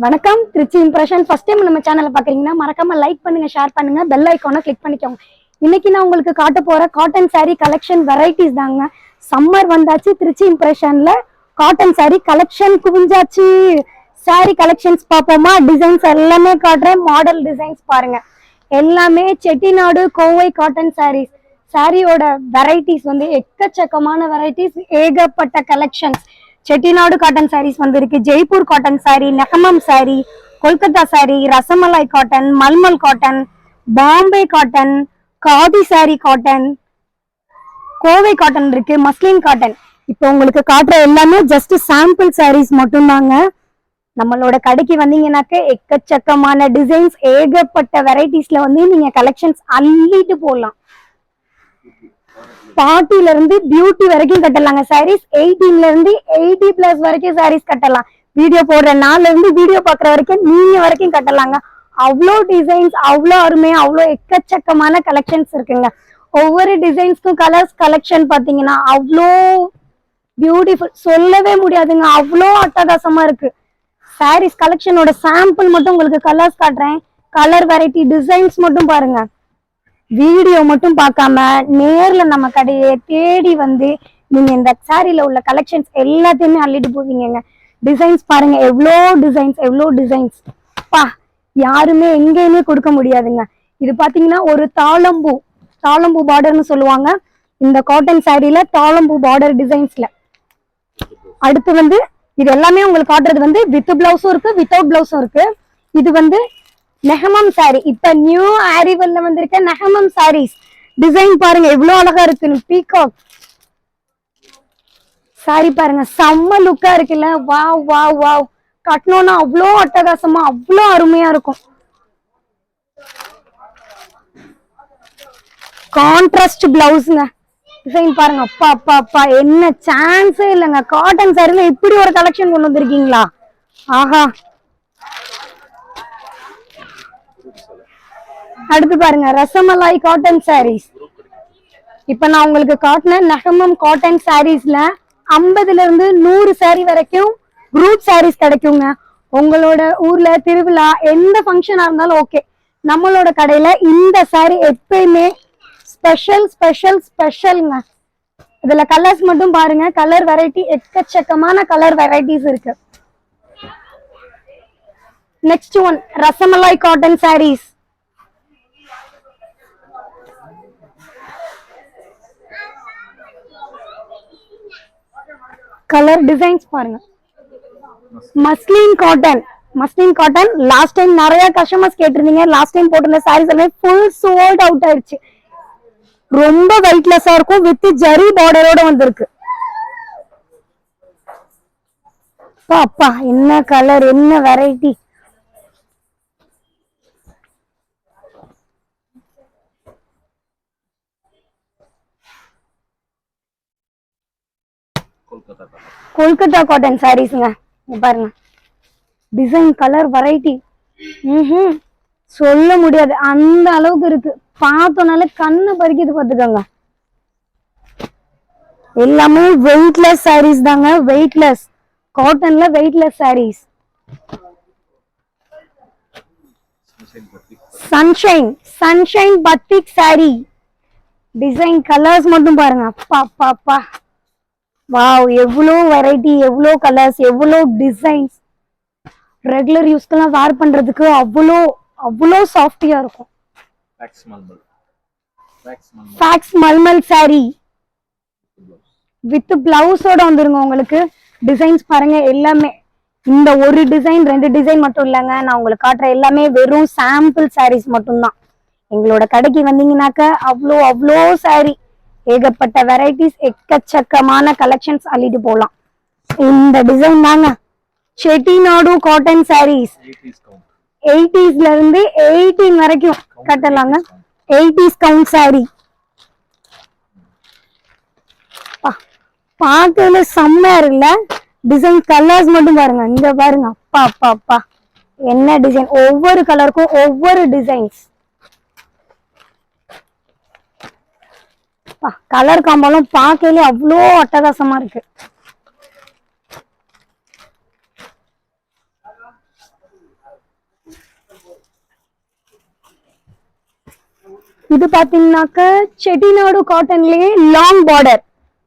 வணக்கம். Trichy impression first time நம்ம சேனலை பார்க்குறீங்கன்னா மறக்காம லைக் பண்ணுங்க ஷேர் பண்ணுங்க பெல் ஐக்கானை கிளிக் பண்ணிக்கோங்க. இன்னைக்கு நான் உங்களுக்கு காட்ட போற காட்டன் saree கலெக்ஷன் வெரைட்டிஸ் தாங்க. சம்மர் வந்தாச்சு திருச்சி இம்ப்ரெஷன்ல காட்டன் saree கலெக்ஷன் குவிஞ்சாச்சு. Saree கலெக்ஷன்ஸ் பார்ப்போமா? டிசைன்ஸ் எல்லாமே காட்டுறேன். மாடல் டிசைன்ஸ் பாருங்க. எல்லாமே செட்டிநாடு கோவை காட்டன் சாரீஸ் சாரியோட வெரைட்டிஸ் வந்து எக்கச்சக்கமான வெரைட்டிஸ் ஏகப்பட்ட கலெக்ஷன்ஸ் செட்டிநாடு காட்டன் சாரீஸ் வந்திருக்கு. Jaipur cotton saree Negamam saree Kolkata saree rasmalai cotton malmal cotton Bombay cotton khadi saree cotton Kovai cotton இருக்கு மஸ்லின் காட்டன் இப்போ உங்களுக்கு காட்டுற எல்லாமே ஜஸ்ட் சாம்பிள் சாரீஸ் மட்டும்தாங்க. நம்மளோட கடைக்கு வந்தீங்கன்னாக்க எக்கச்சக்கமான டிசைன்ஸ் ஏகப்பட்ட வெரைட்டிஸ்ல வந்து நீங்க கலெக்ஷன்ஸ் அள்ளிட்டு போடலாம். ஃபார்ட்டில இருந்து பியூட்டி வரைக்கும் கட்டலாங்க. சாரீஸ் எயிட்டீன்ல இருந்து எயிட்டி பிளஸ் வரைக்கும் சாரீஸ் கட்டலாம். வீடியோ போடுற நாள்ல இருந்து வீடியோ பாக்குற வரைக்கும் நீங்க வரைக்கும் கட்டலாங்க. அவ்வளோ டிசைன்ஸ் அவ்வளோ அருமையா அவ்வளோ எக்கச்சக்கமான கலெக்ஷன்ஸ் இருக்குங்க. ஒவ்வொரு டிசைன்ஸ்க்கும் கலர்ஸ் கலெக்ஷன் பாத்தீங்கன்னா அவ்வளோ பியூட்டிஃபுல் சொல்லவே முடியாதுங்க. அவ்வளோ அட்டகாசமா இருக்கு. சாரீஸ் கலெக்ஷனோட சாம்பிள் மட்டும் உங்களுக்கு கலர்ஸ் காட்டுறேன். கலர் வெரைட்டி டிசைன்ஸ் மட்டும் பாருங்க. வீடியோ மட்டும் பார்க்காம நேர்ல நம்ம கடையை தேடி வந்து நீங்க இந்த சாரியில உள்ள கலெக்ஷன்ஸ் எல்லாத்தையுமே அள்ளிட்டு போவீங்க டிசைன்ஸ் பாருங்க எவ்வளோ டிசைன்ஸ் எவ்வளோ டிசைன்ஸ் பா யாருமே எங்கேயுமே கொடுக்க முடியாதுங்க. இது பாத்தீங்கன்னா ஒரு தாளம்பூ தாளம்பூ பார்டர்னு சொல்லுவாங்க. இந்த காட்டன் சாரியில தாளம்பூ பார்டர் டிசைன்ஸ்ல அடுத்து வந்து இது எல்லாமே உங்களுக்கு காட்டுறது வந்து வித் பிளவுஸும் இருக்கு வித்தவுட் பிளவுஸும் இருக்கு. இது வந்து நெஹமம் சாரி இப்ப நியூ ஆரிவல்ல வந்திருக்க நெஹமம் சாரீஸ் டிசைன் பாருங்க எவ்வளவு அழகா இருக்குன்னு. பீகாக் சாரி பாருங்க செம்ம லுக்கா இருக்குல்ல. Wow wow wow. கட்டணும்னா அவ்வளோ அட்டகாசமா அவ்வளோ அருமையா இருக்கும். கான்ட்ராஸ்ட் பிளவுஸ்ங்க டிசைன் பாருங்க அப்பா அப்பா அப்பா. என்ன சான்ஸே இல்லைங்க. காட்டன் சாரில இப்படி ஒரு கலெக்ஷன் கொண்டு வந்திருக்கீங்களா? ஆஹா. அடுத்து பாருங்க ரசமலாய் காட்டன் சாரீஸ் இப்ப நான் உங்களுக்கு காட்டின நகமம் காட்டன் சாரீஸ்ல ஐம்பதுல இருந்து நூறு saree வரைக்கும் குரூப் சாரீஸ் கிடைக்குங்க. உங்களோட ஊர்ல திருவிழா எந்த ஃபங்க்ஷனா இருந்தாலும் ஓகே நம்மளோட கடையில இந்த saree எப்பயுமே ஸ்பெஷல் ஸ்பெஷல் ஸ்பெஷல்ங்க இதுல கலர்ஸ் மட்டும் பாருங்க. கலர் வெரைட்டி எக்கச்சக்கமான கலர் வெரைட்டிஸ் இருக்கு. Next one rasmalai cotton sarees colour designs பாருங்க. Muslin cotton muslin cotton last time நிறைய கஸ்டமர்ஸ் கேட்டிருந்தீங்க. லாஸ்ட் டைம் போட்டிருந்த சாரீஸ் எல்லாமே ஃபுல் சோல்ட் அவுட் ஆயிடுச்சு. ரொம்ப வெயிட்லெஸ்ஸா இருக்கும் வித் ஜரி பார்டரோட வந்திருக்கு. அப்பா, அப்பா என்ன கலர் என்ன வெரைட்டி கொல்கத்தா காட்டன் சாரீஸ்ங்க இங்க பாருங்க. டிசைன் கலர் வெரைட்டி ம் சொல்ல முடியாது. அந்த அளவுக்கு இருக்கு. பார்த்தோன்னால கண்ணு பறிக்குது பார்த்துக்கோங்க. எல்லாமே வெயிட்லெஸ் சாரீஸ் தாங்க. Weightless காட்டன்ல weightless sarees sunshine sunshine batik saree. Design colours மட்டும் பாருங்க. அப்பா அப்பா அப்பா. வாவ் எவ்வளோ வெரைட்டி எவ்வளோ கலர்ஸ் எவ்வளோ டிசைன்ஸ் ரெகுலர் யூஸ்க்கெல்லாம் வேர் பண்றதுக்கு அவ்வளோ அவ்வளோ சாஃப்டியா இருக்கும். ஃபேக்ஸ் மல்மல் ப்ளவுஸ் வித் பிளவுஸோட வந்துருங்க உங்களுக்கு. டிசைன்ஸ் பாருங்க எல்லாமே. இந்த ஒரு டிசைன் ரெண்டு டிசைன் மட்டும் இல்லைங்க. நான் உங்களுக்கு காட்டுற எல்லாமே வெறும் சாம்பிள் sarees மட்டும்தான். எங்களோட கடைக்கு வந்தீங்கன்னாக்க அவ்வளோ அவ்வளோ saree. ஏகப்பட்ட வெரைட்டிஸ் எக்கச்சக்கமான கலெக்ஷன்ஸ் அள்ளிட்டு போகலாம் இந்த டிசைன் தாங்க. செட்டிநாடு காட்டன் கவுண்ட் எயிட்டிஸ்ல இருந்து எயிட்டீன் வரைக்கும் கட்டலாங்க. எயிட்டிஸ் கவுண்ட் பா- பார்க்கல செம்மையா இருக்குல்ல? டிசைன் கலர்ஸ் மட்டும் பாருங்க. இங்க பாருங்க. அப்பா அப்பா அப்பா. என்ன டிசைன் ஒவ்வொரு கலருக்கும் ஒவ்வொரு டிசைன்ஸ் கலர் காம்பெல்லாம் பார்க்கல அவ்வளோ அட்டகாசமா இருக்கு. இது பாத்தீங்கன்னாக்க செட்டிநாடு காட்டன்லயே லாங் பார்டர்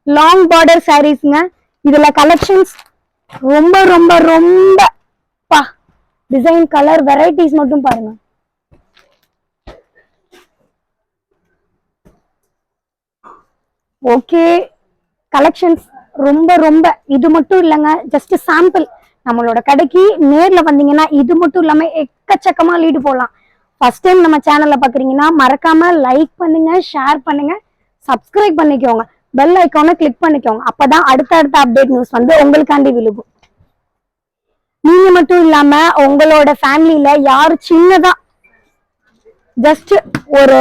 லாங் பார்டர் சாரீஸ்ங்க இதுல கலெக்ஷன்ஸ் ரொம்ப ரொம்ப ரொம்ப பா டிசைன் கலர் வெரைட்டிஸ் மட்டும் பாருங்க. ஓகே கலெக்ஷன்ஸ் ரொம்ப ரொம்ப இது மட்டும் இல்லைங்க. ஜஸ்ட் சாம்பிள் நம்மளோட கடைக்கு நேரில் வந்தீங்கன்னா இது மட்டும் இல்லாமல் எக்கச்சக்கமாக லீடு போடலாம். ஃபர்ஸ்ட் டைம் நம்ம சேனலில் பார்க்குறீங்கன்னா மறக்காம லைக் பண்ணுங்க ஷேர் பண்ணுங்க சப்ஸ்கிரைப் பண்ணிக்கோங்க. பெல் ஐக்கானை கிளிக் பண்ணிக்கோங்க. அப்பதான் அடுத்தடுத்த அப்டேட் நியூஸ் வந்து உங்களுக்காண்டி விழுகும். நீங்க மட்டும் இல்லாம உங்களோட ஃபேமிலியில யாரு சின்னதா ஜஸ்ட் ஒரு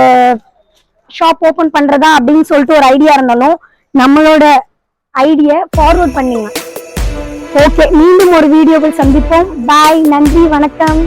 ஷாப் ஓபன் பண்றதா அப்படின்னு சொல்லிட்டு ஒரு ஐடியா இருந்தாலும் நம்மளோட ஐடியா ஃபார்வர்ட் பண்ணுங்க. ஓகே மீண்டும் ஒரு வீடியோவில் சந்திப்போம். பாய் நன்றி வணக்கம்.